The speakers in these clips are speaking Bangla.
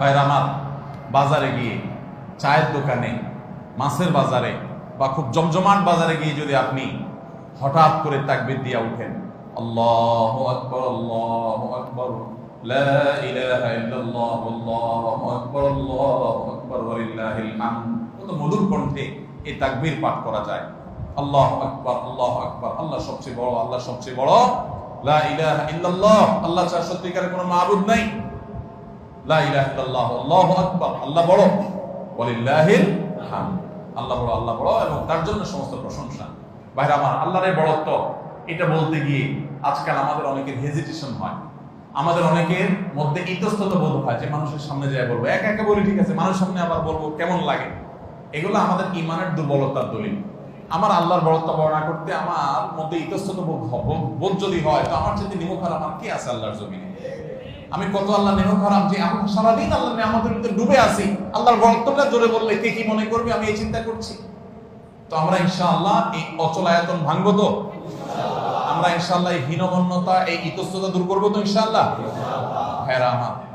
ভাইরা আমার বাজারে গিয়ে, চায়ের দোকানে, মাছের বাজারে বা খুব জমজমাট বাজারে গিয়ে যদি আপনি হঠাৎ করে তাকবির দিয়ে উঠেন, আল্লাহ আকবর আল্লাহ আকবর মধুর কণ্ঠে এই তাকবীর পাঠ করা যায়। আল্লাহু আকবার আল্লাহু আকবার, আল্লাহ সবচেয়ে বড়, আল্লাহ সবচেয়ে বড়, লা ইলাহা ইল্লাল্লাহ, আল্লাহ সত্যিকারের কোনো মাবুদ নাই। আল্লাহু বড়। আল্লাহ বড় এবং তার জন্য সমস্ত প্রশংসা। আমার এটা বলতে গিয়ে আজকাল আমাদের অনেকের হেজিটেশন হয়। আমাদের অনেকের মধ্যে ইতস্তত বোধ হয় যে মানুষের সামনে যায় বলব, একা একা বলি ঠিক আছে, মানুষের সামনে আবার বলব কেমন লাগে? এগুলো আমাদের ইমানের দুর্বলতার দলিল। আমার আল্লাহর বড়ত্ব বর্ণনা করতে আমার মধ্যে ইতস্তত বোধ বোধ যদি হয়, তো আমার যদি নিমুখ আমার কি আছে আল্লাহর জমিনে? আমি কত আল্লাহ নিমুখ হারাম যে আমি সারাদিন আল্লাহ আমাদের ভিতরে ডুবে আছি। আল্লাহর বরত্বটা জোরে বললে কে কি মনে করবে আমি এই চিন্তা করছি। তো আমরা ইনশাআল্লাহ এই অচল আয়তন ভাঙবো তো? আমরা ইনশাআল্লাহ এই হীনমন্যতা, এই ইতস্ততা দূর করব তো ইনশাআল্লাহ? হ্যাঁ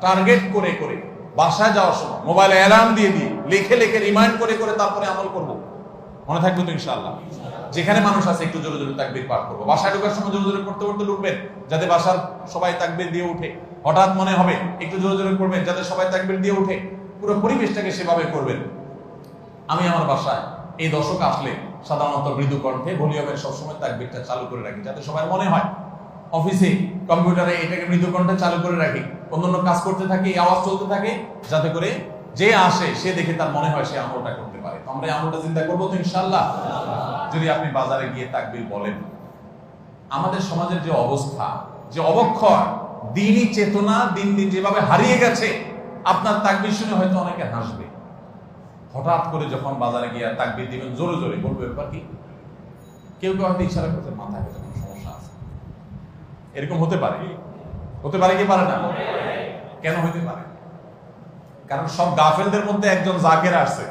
টার্গেট করে করে। বাসায় যাওয়ার সময় মোবাইলে অ্যালার্ম দিয়ে দিয়ে লিখে লিখে রিমাইন্ড করে করে তারপরে আমল করব। মনে থাকবে তো ইনশাআল্লাহ? যেখানে মানুষ আছে একটু জোরে জোরে তাকবির পাঠ করব। বাসায় ঢোকার সময় জোরে জোরে করতে করতে ঢুকবেন যাতে বাসার সবাই তাকবির দিয়ে উঠে। হঠাৎ মনে হবে, একটু জোরে জোরে করবেন, যাতে সবাই তাকবির দিয়ে উঠে পুরো পরিবেশটাকে সেভাবে করবেন। আমি আমার বাসায় এই দশক আসলে সাধারণত মৃদু কণ্ঠে ভলিউমের সবসময় তাকবিরটা চালু করে রাখি, যাতে সবার মনে হয়, অফিসে, কম্পিউটারে এটাকে মৃদু কণ্ঠে চালু করে রাখি, অন্যান্য কাজ করতে থাকি এই আওয়াজ চলতে থাকে, যাতে করে যে আসে, সে দেখে তার মনে হয় সে আমলটা করতে পারে। তো আমরা আমলটা চিন্তা করব তো ইনশাল্লাহ যদি আপনি বাজারে গিয়ে তাকবির বলেন, আমাদের সমাজের যে অবস্থা, যে অবক্ষয় দিনই চেতনা, দিন দিন যেভাবে হারিয়ে গেছে, আপনার তাকবির শুনে হয়তো অনেকে হাসবে। হঠাৎ করে যখন বাজারে গিয়ে তাকবির দিবেন, জোরে জোরে বলবে ব্যাপার কি? কেউ কেউ হয়তো ইশারা করতে মাথায় কোনো সমস্যা আছে। এরকম হতে পারে। হতে পারে কি পারে না? কেন হতে পারে? কারণ সব গাফেলদের মধ্যে একজন জাকের আসছে।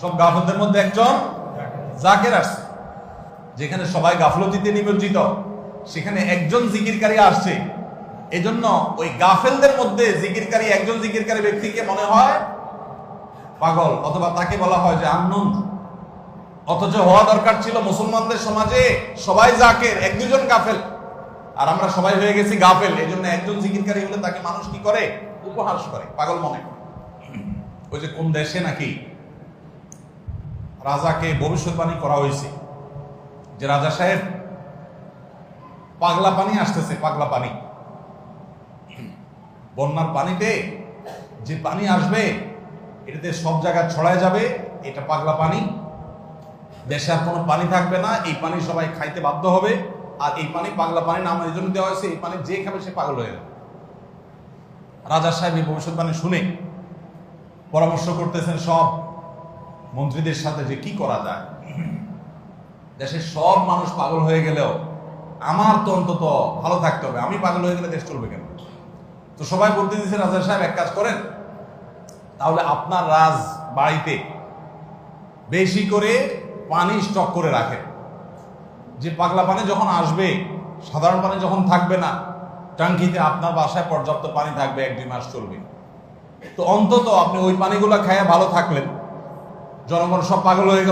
সব গাফেলদের মধ্যে একজন জাকের আসছে। যেখানে সবাই গাফলতিতে নিমজ্জিত। সেখানে একজন জিকিরকারী আসছে। এজন্য ওই গাফেলদের মধ্যে জিকিরকারী, একজন জিকিরকারী ব্যক্তিকে মনে হয় পাগল, অথবা তাকে বলা হয় যে আন্নুন। অথচ হওয়া দরকার ছিল মুসলমানদের সমাজে সবাই জাকের, এক দুজন গাফেল। আর আমরা সবাই হয়ে গেছি গাফেল এই জন্য একজন জিকিরকারী হলে তাকে মানুষ কি করে? উপহাস করে, পাগল মনে করে। ওই যে কোন দেশে নাকি রাজাকে ভবিষ্যৎবাণী করা হয়েছে, যে রাজা সাহেব পাগলা পানি আসতেছে পাগলা পানি বন্যার পানিতে যে পানি আসবে, এটাতে সব জায়গায় ছড়ায় যাবে, এটা পাগলা পানি। দেশে আর কোনো পানি থাকবে না, এই পানি সবাই খাইতে বাধ্য হবে। আর এই পানি পাগলা পানি নাম এই জন্য দেওয়া হয়েছে, এই পানি যে খাবে সে পাগল হয়ে যাবে। রাজা সাহেব এই ভবিষ্যৎবাণী শুনে পরামর্শ করতেছেন সব মন্ত্রীদের সাথে যে কি করা যায়। দেশের সব মানুষ পাগল হয়ে গেলেও আমার তো অন্তত ভালো থাকতে হবে। আমি পাগল হয়ে গেলে দেশ চলবে কেন? তো সবাই বলতে দিচ্ছে রাজা সাহেব, এক কাজ করেন। তাহলে আপনার রাজ বাড়িতে বেশি করে পানি স্টক করে রাখেন। যে পাগলা পানি যখন আসবে, সাধারণ পানি যখন থাকবে না টাঙ্কিতে আপনার বাসায় পর্যাপ্ত পানি থাকবে, এক দুই মাস চলবে। তো অন্তত আপনি ওই পানিগুলো খেয়ে ভালো থাকলেন। জনগণ সব পাগল হয়ে গেল।